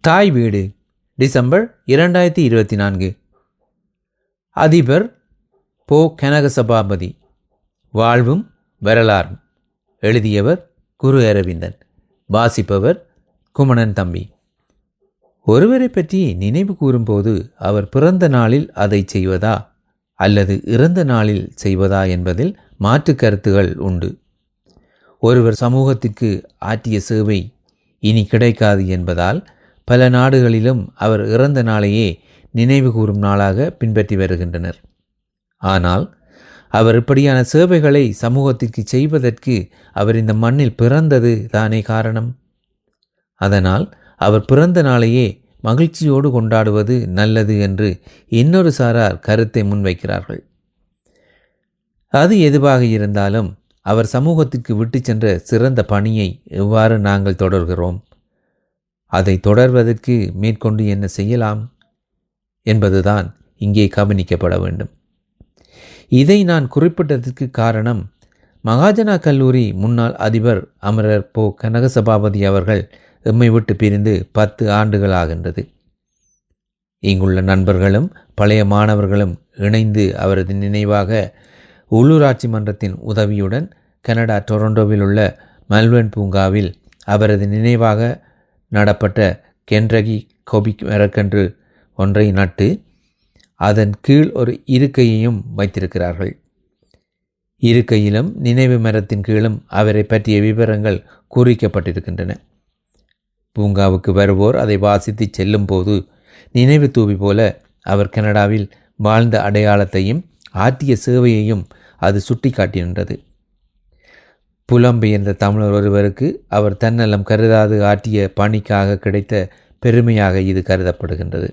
தாய் வீடு டிசம்பர் இரண்டாயிரத்தி இருபத்தி நான்கு. அதிபர் போ. கனக சபாபதி வாழ்வும் வரலாறும். எழுதியவர் குரு அரவிந்தன். வாசிப்பவர் குமணன் தம்பி. ஒருவரை பற்றி நினைவு கூறும்போது அவர் பிறந்த நாளில் அதை செய்வதா அல்லது இறந்த நாளில் செய்வதா என்பதில் மாற்று கருத்துகள் உண்டு. ஒருவர் சமூகத்திற்கு ஆற்றிய சேவை இனி கிடைக்காது என்பதால் பல நாடுகளிலும் அவர் இறந்த நாளையே நினைவு கூறும் நாளாக பின்பற்றி வருகின்றனர். ஆனால் அவர் இப்படியான சேவைகளை சமூகத்திற்கு செய்வதற்கு அவர் இந்த மண்ணில் பிறந்தது தானே காரணம்? அதனால் அவர் பிறந்த நாளையே மகிழ்ச்சியோடு கொண்டாடுவது நல்லது என்று இன்னொரு சாரார் கருத்தை முன்வைக்கிறார்கள். அது எதுவாக இருந்தாலும் அவர் சமூகத்திற்கு விட்டு சென்ற சிறந்த பணியை எவ்வாறு நாங்கள் தொடர்கிறோம். அதை தொடர்வதற்கு மேற்கொண்டு என்ன செய்யலாம் என்பதுதான் இங்கே கவனிக்கப்பட வேண்டும். இதை நான் குறிப்பிட்டதற்கு காரணம் மகாஜனா கல்லூரி முன்னாள் அதிபர் அமரர் போ கனகசபாபதி அவர்கள் எம்மை விட்டு பிரிந்து பத்து ஆண்டுகள் ஆகின்றது. இங்குள்ள நண்பர்களும் பழைய மாணவர்களும் இணைந்து அவரது நினைவாக உள்ளூராட்சி மன்றத்தின் உதவியுடன் கனடா டொரண்டோவில் உள்ள மல்வன் பூங்காவில் அவரது நினைவாக நடப்பட்ட கென்றகி கொபிக் மரக்கன்று ஒன்றை நட்டு அதன் கீழ் ஒரு இருக்கையையும் வைத்திருக்கிறார்கள். இருக்கையிலும் நினைவு மரத்தின் கீழும் அவரை பற்றிய விவரங்கள் குறிக்கப்பட்டிருக்கின்றன. பூங்காவுக்கு வருவோர் அதை வாசித்து செல்லும்போது நினைவு தூவி போல அவர் கனடாவில் வாழ்ந்த அடையாளத்தையும் ஆற்றிய சேவையையும் அது சுட்டி காட்டுகின்றது புலம்பெயர்ந்த தமிழர் ஒருவருக்கு அவர் தன்னலம் கருதாது ஆற்றிய பணிக்காக கிடைத்த பெருமையாக இது கருதப்படுகின்றது.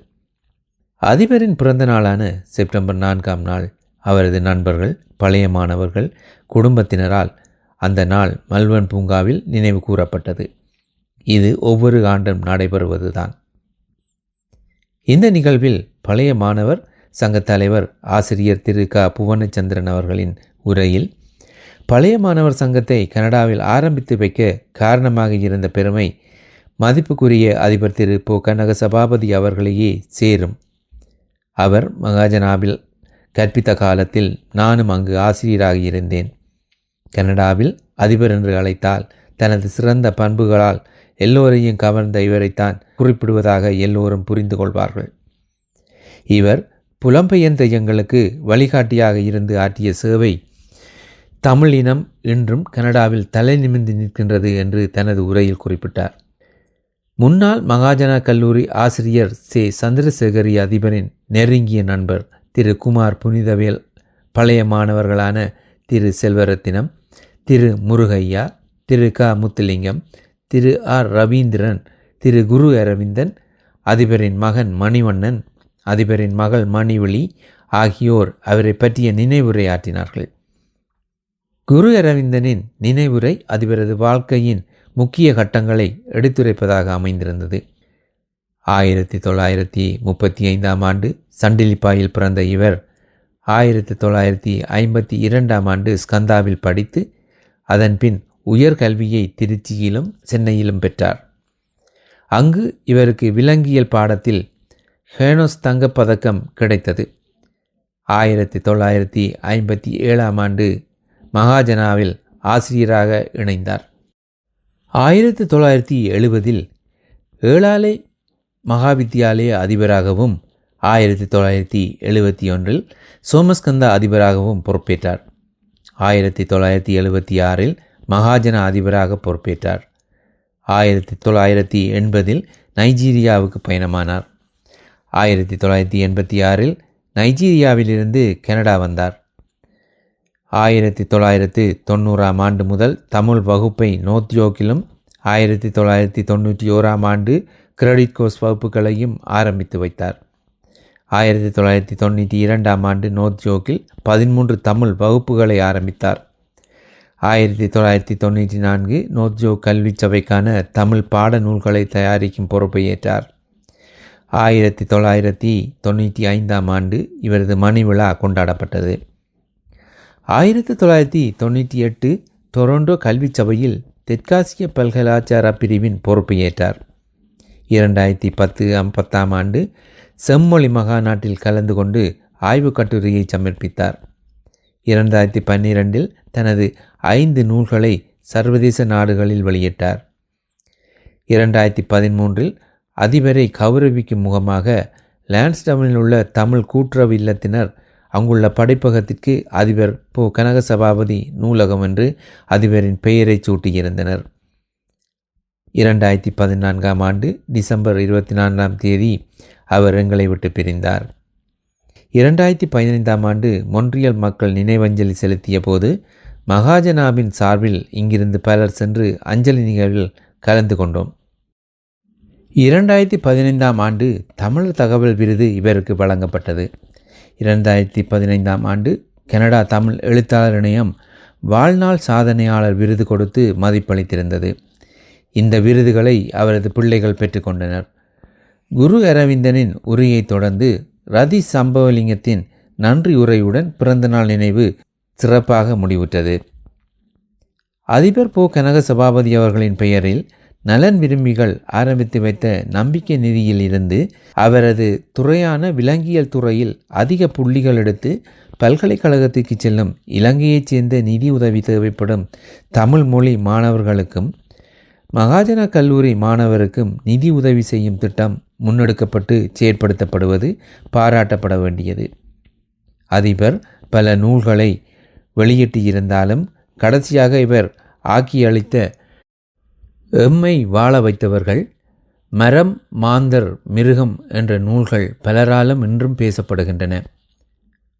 அதிபரின் பிறந்த நாளான செப்டம்பர் நான்காம் நாள் அவரது நண்பர்கள் பழைய மாணவர்கள் குடும்பத்தினரால் அந்த நாள் மல்வன் பூங்காவில் நினைவு கூறப்பட்டது. இது ஒவ்வொரு ஆண்டும் நடைபெறுவதுதான். இந்த நிகழ்வில் பழைய மாணவர் சங்கத் தலைவர் ஆசிரியர் திரு க. புவனச்சந்திரன் அவர்களின் உரையில் பழைய மாணவர் சங்கத்தை கனடாவில் ஆரம்பித்து வைக்க காரணமாக இருந்த பெருமை மதிப்புக்குரிய அதிபர் திரு போ. கனக சபாபதி அவர்களையே சேரும். அவர் மகாஜனாவில் கற்பித்த காலத்தில் நானும் அங்கு ஆசிரியராக இருந்தேன். கனடாவில் அதிபர் என்று அழைத்தால் தனது சிறந்த பண்புகளால் எல்லோரையும் கவர்ந்த இவரைத்தான் குறிப்பிடுவதாக எல்லோரும் புரிந்து கொள்வார்கள். இவர் புலம்பெயர்ந்த எங்களுக்கு வழிகாட்டியாக இருந்து ஆற்றிய சேவை தமிழ் இனம் இன்றும் கனடாவில் தலை நிமிர்ந்து நிற்கின்றது என்று தனது உரையில் குறிப்பிட்டார். முன்னாள் மகாஜனா கல்லூரி ஆசிரியர் சே. சந்திரசேகரி அதிபரின் நெருங்கிய நண்பர் திரு. குமார் புனிதவேல் பழைய மாணவர்களான திரு. செல்வரத்தினம் திரு. முருகையா திரு. க. முத்துலிங்கம் திரு. ஆர். ரவீந்திரன் திரு. குரு அரவிந்தன் அதிபரின் மகன் மணிவண்ணன் அதிபரின் மகள் மணிவழி ஆகியோர் அவரை பற்றிய நினைவுரையாற்றினார்கள். குரு அரவிந்தனின் நினைவுரை அதிபரது வாழ்க்கையின் முக்கிய கட்டங்களை எடுத்துரைப்பதாக அமைந்திருந்தது. ஆயிரத்தி தொள்ளாயிரத்தி முப்பத்தி ஐந்தாம் ஆண்டு சண்டிலிப்பாயில் பிறந்த இவர் ஆயிரத்தி தொள்ளாயிரத்தி ஐம்பத்தி இரண்டாம் ஆண்டு ஸ்கந்தாவில் படித்து அதன்பின் உயர்கல்வியை திருச்சியிலும் சென்னையிலும் பெற்றார். அங்கு இவருக்கு விலங்கியல் பாடத்தில் ஹேனோஸ் தங்கப்பதக்கம் கிடைத்தது. ஆயிரத்தி தொள்ளாயிரத்தி ஐம்பத்தி ஏழாம் ஆண்டு மகாஜனாவில் ஆசிரியராக இணைந்தார். ஆயிரத்தி தொள்ளாயிரத்தி எழுபதில் ஏழாலை மகாவித்யாலய அதிபராகவும் ஆயிரத்தி தொள்ளாயிரத்தி எழுபத்தி ஒன்றில் சோமஸ்கந்தா அதிபராகவும் பொறுப்பேற்றார். ஆயிரத்தி தொள்ளாயிரத்தி எழுபத்தி ஆறில் மகாஜன அதிபராக பொறுப்பேற்றார். ஆயிரத்தி தொள்ளாயிரத்தி எண்பதில் நைஜீரியாவுக்கு பயணமானார். ஆயிரத்தி தொள்ளாயிரத்தி எண்பத்தி ஆறில் நைஜீரியாவிலிருந்து கனடா வந்தார். ஆயிரத்தி தொள்ளாயிரத்து தொண்ணூறாம் ஆண்டு முதல் தமிழ் வகுப்பை நோத்யோக்கிலும் ஆயிரத்தி தொள்ளாயிரத்தி தொண்ணூற்றி ஓராம் ஆண்டு கிரெடிட் கோர்ஸ் வகுப்புகளையும் ஆரம்பித்து வைத்தார். ஆயிரத்தி தொள்ளாயிரத்தி தொண்ணூற்றி இரண்டாம் ஆண்டு நோத்யோக்கில் பதிமூன்று தமிழ் வகுப்புகளை ஆரம்பித்தார். ஆயிரத்தி தொள்ளாயிரத்தி தொண்ணூற்றி நான்கு நோத்ஜோ கல்வி சபைக்கான தமிழ் பாட நூல்களை தயாரிக்கும் பொறுப்பை ஏற்றார். ஆயிரத்தி தொள்ளாயிரத்தி தொண்ணூற்றி ஐந்தாம் ஆண்டு இவரது மணி விழா கொண்டாடப்பட்டது. ஆயிரத்தி தொள்ளாயிரத்தி தொண்ணூற்றி எட்டு டொரண்டோ கல்வி சபையில் தெற்காசிய பல்கலாச்சார பிரிவின் பொறுப்பை ஏற்றார் இரண்டாயிரத்தி பத்து பத்தாம் ஆண்டு செம்மொழி மகாநாட்டில் கலந்து கொண்டு ஆய்வுக் கட்டுரையை சமர்ப்பித்தார். இரண்டாயிரத்தி பன்னிரெண்டில் தனது ஐந்து நூல்களை சர்வதேச நாடுகளில் வெளியிட்டார். இரண்டாயிரத்தி பதிமூன்றில் அதிபரை கௌரவிக்கும் முகமாக லான்ஸ்டவுனில் உள்ள தமிழ் கூட்டுறவு இல்லத்தினர் அங்குள்ள படைப்பகத்திற்கு அதிபர் போ கனக சபாபதி நூலகம் என்று அதிபரின் பெயரை சூட்டியிருந்தனர். இரண்டாயிரத்தி பதினான்காம் ஆண்டு டிசம்பர் இருபத்தி நான்காம் தேதி அவர் எங்களை விட்டு பிரிந்தார். இரண்டாயிரத்தி பதினைந்தாம் ஆண்டு மொன்றியல் மக்கள் நினைவஞ்சலி செலுத்திய போது மகாஜனாவின் சார்பில் இங்கிருந்து பலர் சென்று அஞ்சலி நிகழ்வில் கலந்து கொண்டோம். இரண்டாயிரத்தி பதினைந்தாம் ஆண்டு தமிழ் தகவல் விருது இவருக்கு வழங்கப்பட்டது. இரண்டாயிரத்தி பதினைந்தாம் ஆண்டு கனடா தமிழ் எழுத்தாளர் இணையம் வாழ்நாள் சாதனையாளர் விருது கொடுத்து மதிப்பளித்திருந்தது. இந்த விருதுகளை அவரது பிள்ளைகள் பெற்றுக்கொண்டனர் குரு அரவிந்தனின் உரையை தொடர்ந்து ரதி சம்பவலிங்கத்தின் நன்றி உரையுடன் பிறந்தநாள் நினைவு சிறப்பாக முடிவுற்றது. அதிபர் போ கனக சபாபதி அவர்களின் பெயரில் நலன் விரும்பிகள் ஆரம்பித்து வைத்த நம்பிக்கை நிதியில் இருந்து அவரது துறையான விலங்கியல் துறையில் அதிக புள்ளிகள் எடுத்து பல்கலைக்கழகத்திற்கு செல்லும் இலங்கையைச் சேர்ந்த நிதி உதவி தேவைப்படும் தமிழ் மொழி மாணவர்களுக்கும் மகாஜன கல்லூரி மாணவருக்கும் நிதி உதவி செய்யும் திட்டம் முன்னெடுக்கப்பட்டு செயற்படுத்தப்படுவது பாராட்டப்பட வேண்டியது. அதிபர் பல நூல்களை வெளியிட்டு இருந்தாலும் கடைசியாக இவர் ஆக்கியளித்த எம்மை வாழ வைத்தவர்கள் மரம் மாந்தர் மிருகம் என்ற நூல்கள் பலராலும் இன்றும் பேசப்படுகின்றன.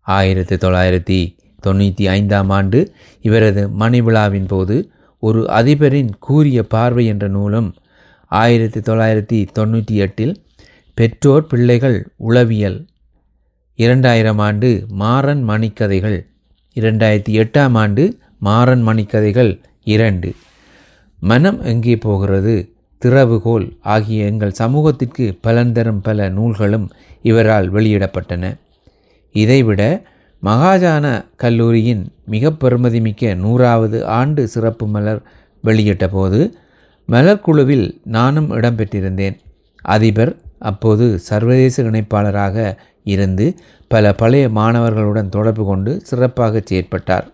ஆயிரத்தி தொள்ளாயிரத்தி தொண்ணூற்றி ஐந்தாம் ஆண்டு இவரது மணி விழாவின் போது ஒரு அதிபரின் கூறிய பார்வை என்ற நூலும் ஆயிரத்தி தொள்ளாயிரத்தி தொண்ணூற்றி எட்டில் பெற்றோர் பிள்ளைகள் உளவியல் இரண்டாயிரம் ஆண்டு மாறன் மணிக்கதைகள் இரண்டாயிரத்தி எட்டாம் ஆண்டு மாறன் மணிக்கதைகள் இரண்டு. மனம் எங்கே போகிறது? திறவுகோல் ஆகிய எங்கள் சமூகத்திற்கு பலன் தரும் பல நூல்களும் இவரால் வெளியிடப்பட்டன. இதைவிட மகாஜான கல்லூரியின் மிக பெருமதிமிக்க நூறாவது ஆண்டு சிறப்பு மலர் வெளியிட்ட போது மலர்குழுவில் நானும் இடம்பெற்றிருந்தேன் அதிபர் அப்போது சர்வதேச இணைப்பாளராக இருந்து பல பழைய மாணவர்களுடன் தொடர்பு கொண்டு சிறப்பாக செயற்பட்டார்.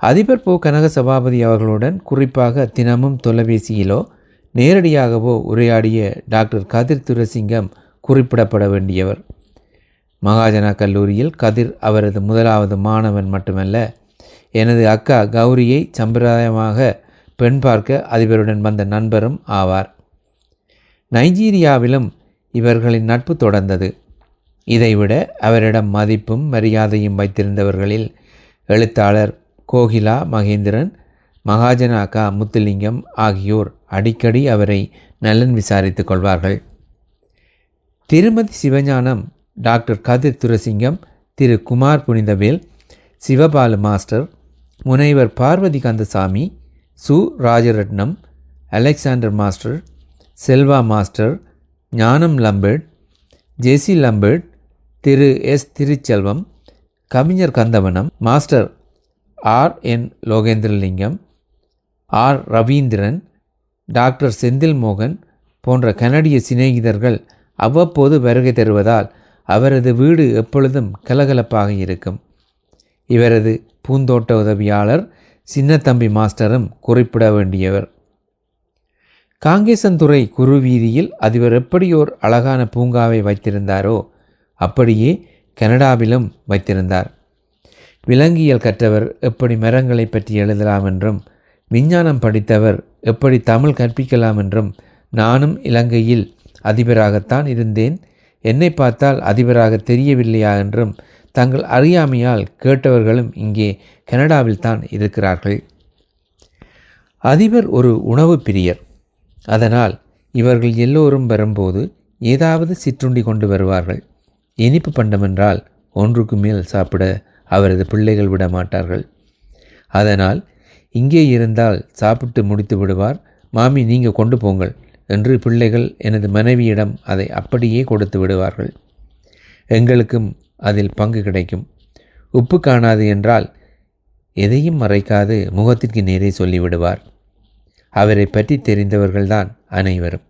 அதிபர் போ கனக சபாபதி அவர்களுடன் குறிப்பாக தினமும் தொலைபேசியிலோ நேரடியாகவோ உரையாடிய டாக்டர் கதிர் துரசிங்கம் குறிப்பிடப்பட வேண்டியவர். மகாஜனா கல்லூரியில் கதிர் அவரது முதலாவது மாணவன் மட்டுமல்ல எனது அக்கா கௌரியை சம்பிரதாயமாக பெண் பார்க்க அதிபருடன் வந்த நண்பரும் ஆவார். நைஜீரியாவிலும் இவர்களின் நட்பு தொடர்ந்தது. இதைவிட அவரிடம் மதிப்பும் மரியாதையும் வைத்திருந்தவர்களில் எழுத்தாளர் கோகிலா மகேந்திரன் மகாஜன அக்கா முத்துலிங்கம் ஆகியோர் அடிக்கடி அவரை நலன் விசாரித்துக் கொள்வார்கள். திருமதி சிவஞானம் டாக்டர் கதிர் துரசிங்கம் திரு குமார் புனிதவேல் சிவபாலு மாஸ்டர் முனைவர் பார்வதி கந்தசாமி சு. Rajaratnam Alexander master Selva master Gnanam Lambert Jessie Lambert Thiru S. Thiruchelvam கவிஞர் Kandavanam master R N Logendralingam R Ravindran doctor Senthil மோகன் போன்ற கனடிய சிநேகிதர்கள் அவ்வப்போது வருகை தருவதால் அவரது வீடு எப்பொழுதும் கலகலப்பாக இருக்கும். இவரது பூந்தோட்ட உதவியாளர் சின்னத்தம்பி மாஸ்டரும் குறிப்பிட வேண்டியவர். காங்கேசன்துறை குருவீதியில் அதிபர் எப்படியோர் அழகான பூங்காவை வைத்திருந்தாரோ அப்படியே கனடாவிலும் வைத்திருந்தார். விலங்கியல் கற்றவர் எப்படி மரங்களை பற்றி எழுதலாம் என்றும் விஞ்ஞானம் படித்தவர் எப்படி தமிழ் கற்பிக்கலாம் என்றும் நானும் இலங்கையில் அதிபராகத்தான் இருந்தேன். என்னை பார்த்தால் அதிபராக தெரியவில்லையா என்றும் தங்கள் அறியாமையால் கேட்டவர்களும் இங்கே கனடாவில் தான் இருக்கிறார்கள். அதிபர் ஒரு உணவு பிரியர். அதனால் இவர்கள் எல்லோரும் வரும்போது ஏதாவது சிற்றுண்டி கொண்டு வருவார்கள். இனிப்பு பண்டம் என்றால் ஒன்றுக்கு மேல் சாப்பிட அவரது பிள்ளைகள் விட மாட்டார்கள் அதனால் இங்கே இருந்தால் சாப்பிட்டு முடித்து விடுவார். மாமி நீங்கள் கொண்டு போங்கள் என்று பிள்ளைகள் எனது மனைவியிடம் அதை அப்படியே கொடுத்து விடுவார்கள். எங்களுக்கும் அதில் பங்கு கிடைக்கும். உப்பு காணாது என்றால் எதையும் மறைக்காது முகத்திற்கு நேரே சொல்லிவிடுவார். அவரை பற்றி தெரிந்தவர்கள்தான் அனைவரும்.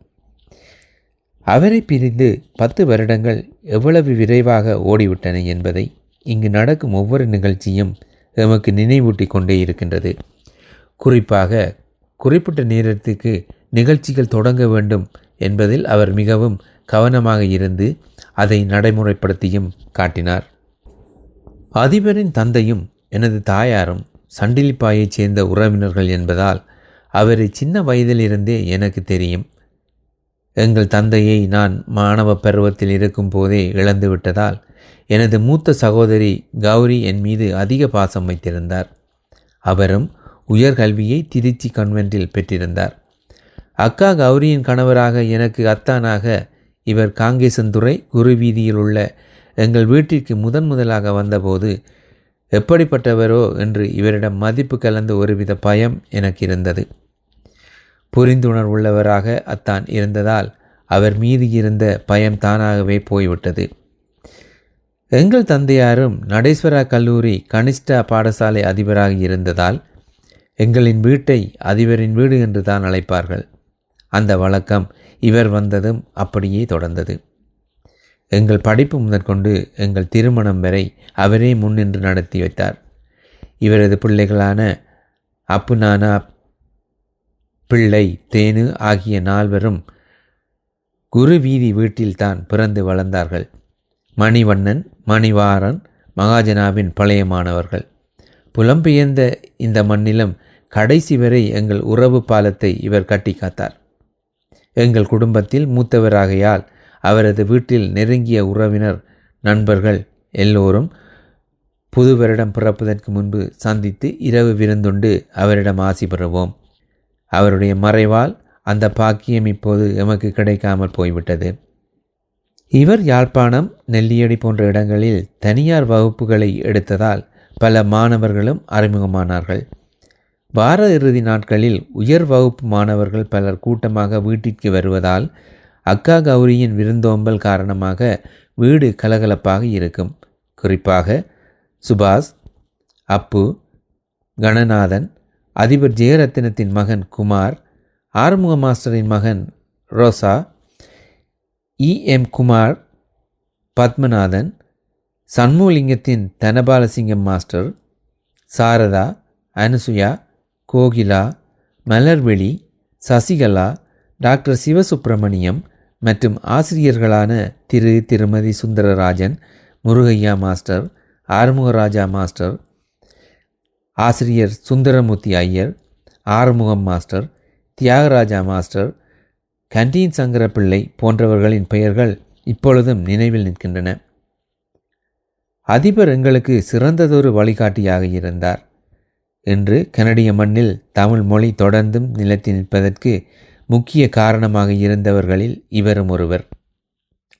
அவரை பிரிந்து பத்து வருடங்கள் எவ்வளவு விரைவாக ஓடிவிட்டன என்பதை இங்கு நடக்கும் ஒவ்வொரு நிகழ்ச்சியும் எமக்கு நினைவூட்டி கொண்டே இருக்கின்றது. குறிப்பாக குறிப்பிட்ட நேரத்துக்கு நிகழ்ச்சிகள் தொடங்க வேண்டும் என்பதில் அவர் மிகவும் கவனமாக இருந்து அதை நடைமுறைப்படுத்தியும் காட்டினார். அதிபரின் தந்தையும் எனது தாயாரும் சண்டிலிப்பாயைச் சேர்ந்த உறவினர்கள் என்பதால் அவரை சின்ன வயதிலிருந்தே எனக்கு தெரியும். எங்கள் தந்தையை நான் மாணவ பருவத்தில் இருக்கும் போதே இழந்து விட்டதால் எனது மூத்த சகோதரி கௌரி என் மீது அதிக பாசம் வைத்திருந்தார். அவரும் உயர்கல்வியை திருச்சி கன்வென்ட்டில் பெற்றிருந்தார். அக்கா கௌரியின் கணவராக எனக்கு அத்தானாக இவர் காங்கேசந்துறை குரு வீதியில் உள்ள எங்கள் வீட்டிற்கு முதன் முதலாக வந்தபோது எப்படிப்பட்டவரோ என்று இவரிடம் மதிப்பு கலந்த ஒருவித பயம் எனக்கு இருந்தது. புரிந்துணர்வுள்ளவராக அத்தான் இருந்ததால் அவர் மீது இருந்த பயம் தானாகவே போய்விட்டது. எங்கள் தந்தையாரும் நடேஸ்வரா கல்லூரி கனிஷ்டா பாடசாலை அதிபராக இருந்ததால் எங்களின் வீட்டை அதிபரின் வீடு என்று தான் அழைப்பார்கள். அந்த வழக்கம் இவர் வந்ததும் அப்படியே தொடர்ந்தது. எங்கள் படிப்பு முதற்கொண்டு எங்கள் திருமணம் வரை அவரே முன்னின்று நடத்தி வைத்தார். இவரது பிள்ளைகளான அப்பு நானா பிள்ளை தேனு ஆகிய நால்வரும் குரு வீதி வீட்டில்தான் பிறந்து வளர்ந்தார்கள். மணிவண்ணன் மணிவாரன் மகாஜனாவின் பழைய மாணவர்கள். புலம்பெயர்ந்த இந்த மண்ணிலும் கடைசி வரை எங்கள் உறவு பாலத்தை இவர் கட்டி காத்தார். எங்கள் குடும்பத்தில் மூத்தவராகையால் அவரது வீட்டில் நெருங்கிய உறவினர் நண்பர்கள் எல்லோரும் புது வருடம் பிறப்பதற்கு முன்பு சந்தித்து இரவு விருந்துண்டு அவரிடம் ஆசி பெறுவோம். அவருடைய மறைவால் அந்த பாக்கியம் இப்போது எமக்கு கிடைக்காமல் போய்விட்டது. இவர் யாழ்ப்பாணம் நெல்லியடி போன்ற இடங்களில் தனியார் வகுப்புகளை எடுத்ததால் பல மாணவர்களும் அறிமுகமானார்கள். வார இறுதி நாட்களில் உயர் வகுப்பு மாணவர்கள் பலர் கூட்டமாக வீட்டிற்கு வருவதால் அக்கா கௌரியின் விருந்தோம்பல் காரணமாக வீடு கலகலப்பாக இருக்கும். குறிப்பாக சுபாஷ் அப்பு கணநாதன் அதிபர் ஜெயரத்தினத்தின் மகன் குமார் ஆறுமுக மாஸ்டரின் மகன் ரோசா இ எம் குமார் பத்மநாதன் சண்முகலிங்கத்தின் தனபாலசிங்கம் மாஸ்டர் சாரதா அனுசுயா கோகிலா மலர்வெளி சசிகலா டாக்டர் சிவசுப்பிரமணியம் மற்றும் ஆசிரியர்களான திரு திருமதி சுந்தரராஜன் முருகையா மாஸ்டர் ஆறுமுகராஜா மாஸ்டர் ஆசிரியர் Sundaramoorthy Iyer Arumugam master Thiagaraja master canteen Sankarapillai போன்றவர்களின் பெயர்கள் இப்பொழுதும் நினைவில் நிற்கின்றன. அதிபர் எங்களுக்கு சிறந்ததொரு வழிகாட்டியாக இருந்தார் என்று கனடிய மண்ணில் தமிழ் மொழி தொடர்ந்தும் நிலைத்து நிற்பதற்கு முக்கிய காரணமாக இருந்தவர்களில் இவரும் ஒருவர்.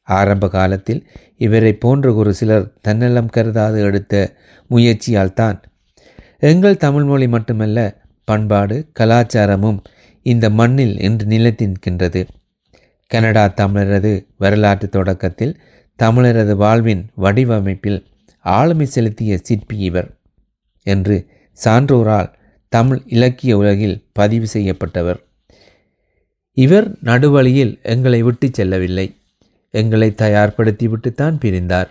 ஆரம்ப காலத்தில் இவரை போன்ற ஒரு சிலர் தன்னலம் கருதாது எடுத்த முயற்சியால் தான் எங்கள் தமிழ்மொழி மட்டுமல்ல பண்பாடு கலாச்சாரமும் இந்த மண்ணில் இன்று நிலைத்திருக்கின்றது. கனடா தமிழரது வரலாற்று தொடக்கத்தில் தமிழரது வாழ்வின் வடிவமைப்பில் ஆளுமை செலுத்திய சிற்பி இவர் என்று சான்றோரால் தமிழ் இலக்கிய உலகில் பதிவு செய்யப்பட்டவர். இவர் நடுவழியில் எங்களை விட்டு செல்லவில்லை. எங்களை தயார்படுத்திவிட்டுத்தான் பிரிந்தார்.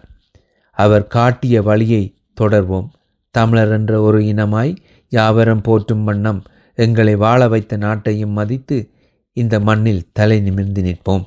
அவர் காட்டிய வழியை தொடர்வோம். தமிழர் என்ற ஒரு இனமாய் யாவரும் போற்றும் வண்ணம் எங்களை வாழ வைத்த நாட்டையும் மதித்து இந்த மண்ணில் தலை நிமிர்ந்து நிற்போம்.